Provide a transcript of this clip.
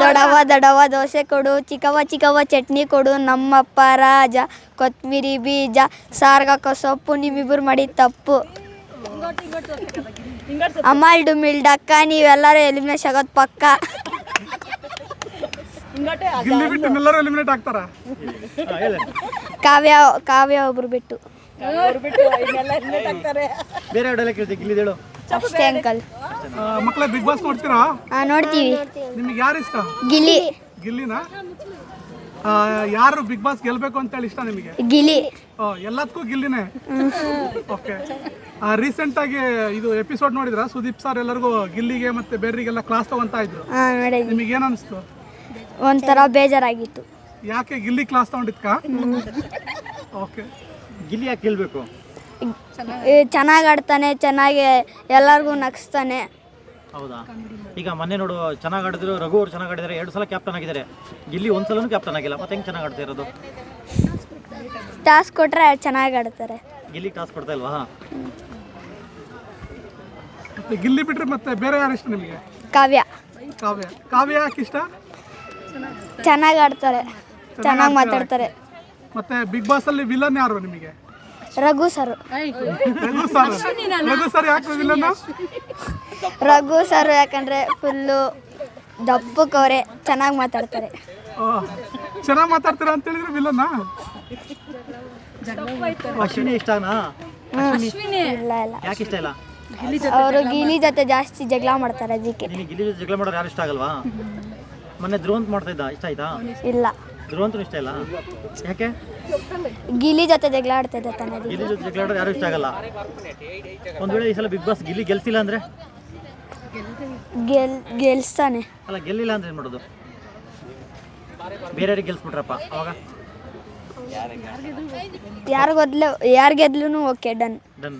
ದೊಡವ ದೊಡವ ದೋಸೆ ಕೊಡು ಚಿಕ್ಕವ ಚಿಕ್ಕವ ಚಟ್ನಿ ಕೊಡು ನಮ್ಮಪ್ಪ ರಾಜ ಕೊತ್ಮಿರಿ ಬೀಜ ಸಾರ್ಗಕ ಸೊಪ್ಪು ನಿಮ್ಮಿಬ್ಬರು ಮಾಡಿ ತಪ್ಪು. ಅಮಲ್ಡು ಮಿಲ್ಡ್ ಅಕ್ಕ ನೀವೆಲ್ಲರೂ ಎಲಿಮಿನೇಷ್ ಆಗೋದು ಪಕ್ಕ. ಗಿಲ್ಲಿ ಬಿಟ್ಟು ಎಲ್ಲರೂ ಎಲಿಮಿನೇಟ್ ಆಗ್ತಾರ? ಕಾವ್ಯ ಕಾವ್ಯ ಒಬ್ರು ಬಿಟ್ಟು. ಬೇರೆ ಡೈಲಾಗ್ ಕೇಳ್ತೀವಿ ಗಿಲ್ಲಿ ಹೇಳು. ಅಷ್ಟೇ ಅಂಕಲ್ ಮಕ್ಕಳೇ ಬಿಗ್ ಬಾಸ್ ನೋಡ್ತೀರಾ? ಹಾಂ ನೋಡ್ತೀವಿ. ನಿಮಗೆ ಯಾರು ಇಷ್ಟ? ಗಿಲ್ಲಿ. ಗಿಲ್ಲಿನ? ಆ, ಯಾರು ಬಿಗ್ ಬಾಸ್ ಗೆಲ್ಬೇಕು ಅಂತ ಹೇಳಿ ಇಷ್ಟ ನಿಮಗೆ? ಗಿಲ್ಲಿ. ಓ, ಎಲ್ಲದಕ್ಕೂ ಗಿಲ್ಲಿನೇ? ಓಕೆ ರೀಸೆಂಟ್ ಆಗಿ ಇದು ಎಪಿಸೋಡ್ ನೋಡಿದ್ರಾ? ಸುದೀಪ್ ಸರ್ ಎಲ್ಲರಿಗೂ ಗಿಲ್ಲಿಗೆ ಮತ್ತೆ ಬೇರೆಗೆಲ್ಲ ಕ್ಲಾಸ್ ತಗೊಂತ ಇದ್ರು. ಹಾಂ ನೋಡಿದ್ವಿ. ನಿಮಗೆ ಏನ್ ಅನಿಸ್ತು ಒಂಥರ ಬೇಜಾರಾಗಿತ್ತು. ಯಾಕೆ ಗಿಲ್ಲಿ ಕ್ಲಾಸ್ ತಗೊಂಡಿದ್ಕ? ಓಕೆ ಗಿಲ್ಲಿ ಯಾಕೆ ಗೆಲ್ಬೇಕು? ಚೆನ್ನಾಗಿ ಆಡ್ತಾನೆ. ಚೆನ್ನಾಗಿ ಎಲ್ಲರಿಗೂ ನಗಿಸ್ತಾನೆ. ಹೌದಾ? ಈಗ ಮೊನ್ನೆ ನೋಡು ಚೆನ್ನಾಗಿ ಆಡಿದ್ರು ರಘು ಅವರು ಚೆನ್ನಾಗಿ ಆಡಿದ್ದಾರೆ ಎರಡು ಸಲ ಕ್ಯಾಪ್ಟನ್ ಆಗಿದ್ದಾರೆ. ಗಿಲ್ಲಿ ಒಂದು ಸಲನೂ ಕ್ಯಾಪ್ಟನ್ ಆಗಿಲ್ಲ ಮತ್ತೆ ಹೆಂಗೆ ಚೆನ್ನಾಗಿ ಆಡ್ತಾ ಇರೋದು? ಟಾಸ್ಕ್ ಕೊಟ್ಟರೆ ಚೆನ್ನಾಗಿ ಆಡ್ತಾರೆ. ಗಿಲ್ಲಿ ಟಾಸ್ ಕೊಡ್ತಾ ಇಲ್ವಾ? ಮತ್ತೆ ಗಿಲ್ಲಿ ಬಿಟ್ರೆ ಮತ್ತೆ ಬೇರೆ ಯಾರು ಇಷ್ಟ ನಿಮಗೆ? ಕಾವ್ಯ. ಕಾವ್ಯ. ಕಾವ್ಯ ಯಾಕೆ ಇಷ್ಟ? ಚೆನ್ನಾಗಿ ಆಡ್ತಾರೆ. ಚೆನ್ನಾಗಿ ಮಾತಾಡ್ತಾರೆ. ಮತ್ತೆ ಬಿಗ್ ಬಾಸ್ ಅಲ್ಲಿ ವಿಲನ್ ಯಾರು ನಿಮಗೆ? Raghu sir. Raghu sir Raghu sir ಯಾಕೆ ವಿಲನ್ ರಘು ಸರ್ ಯಾಕಂದ್ರೆ ಫುಲ್ಲು ದಪ್ಪಕ್ಕವ್ರೆ ಚೆನ್ನಾಗಿ ಮಾತಾಡ್ತಾರೆ. ಚೆನ್ನಾಗಿ ಮಾತಾಡ್ತೀರಾ ಅಂತ ಹೇಳಿದ್ರೆ ವಿಲನ್ ಅಶ್ವಿನಿ ಇಷ್ಟನಾ ಇಲ್ಲ ಇಲ್ಲ. ಯಾಕೆ ಇಷ್ಟ ಇಲ್ಲ? ಅವರು ಗಿಲಿ ಜೊತೆ ಜಾಸ್ತಿ ಜಗಳ ಮಾಡ್ತಾರೆ ಅದಕ್ಕೆ. ನಿನಗೆ ಗಿಲ್ಲಿ ಜೊತೆ ಜಗಳ ಮಾಡೋರು ಯಾರು ಇಷ್ಟ ಆಗಲ್ವಾ? ಮೊನ್ನೆ ಧ್ರುವಂತ್ ಮಾಡ್ತಾ ಇದ್ದ ಇಷ್ಟ ಆಯ್ತಾ? ಇಲ್ಲ. ಧ್ರುವಂತನು ಇಷ್ಟ ಇಲ್ಲ. ಯಾಕೆ? ಗಿಲಿ ಜೊತೆ ಜಗಳ ಆಡ್ತಿದ್ದೆ ತಾನೆ ಗಿಲ್ಲಿ ಜೊತೆ ಜಗಳ ಯಾರು ಇಷ್ಟ ಆಗಲ್ಲ. ಒಂದು ವೇಳೆ ಈ ಸಲ ಬಿಗ್ ಬಾಸ್ ಗಿಲ್ಲಿ ಗೆಲ್ಸಿಲ್ಲ ಅಂದ್ರೆ? ಗೆಲ್ ಗೆಲ್ಸ್ತಾನೆ. ಅಲ್ಲ ಗೆಲ್ಲಿಲ್ಲ ಅಂದ್ರೆ ಏನು ಮಾಡೋದು? ಬೇರೆಯವ್ರಿಗೆ ಗೆಲ್ಸ್ಬಿಟ್ರಪ್ಪ ಅವಾಗ? ಯಾರು ಗೆದ್ಲು ಯಾರು ಗೆದ್ಲು ಓಕೆ ಡನ್. ಡನ್.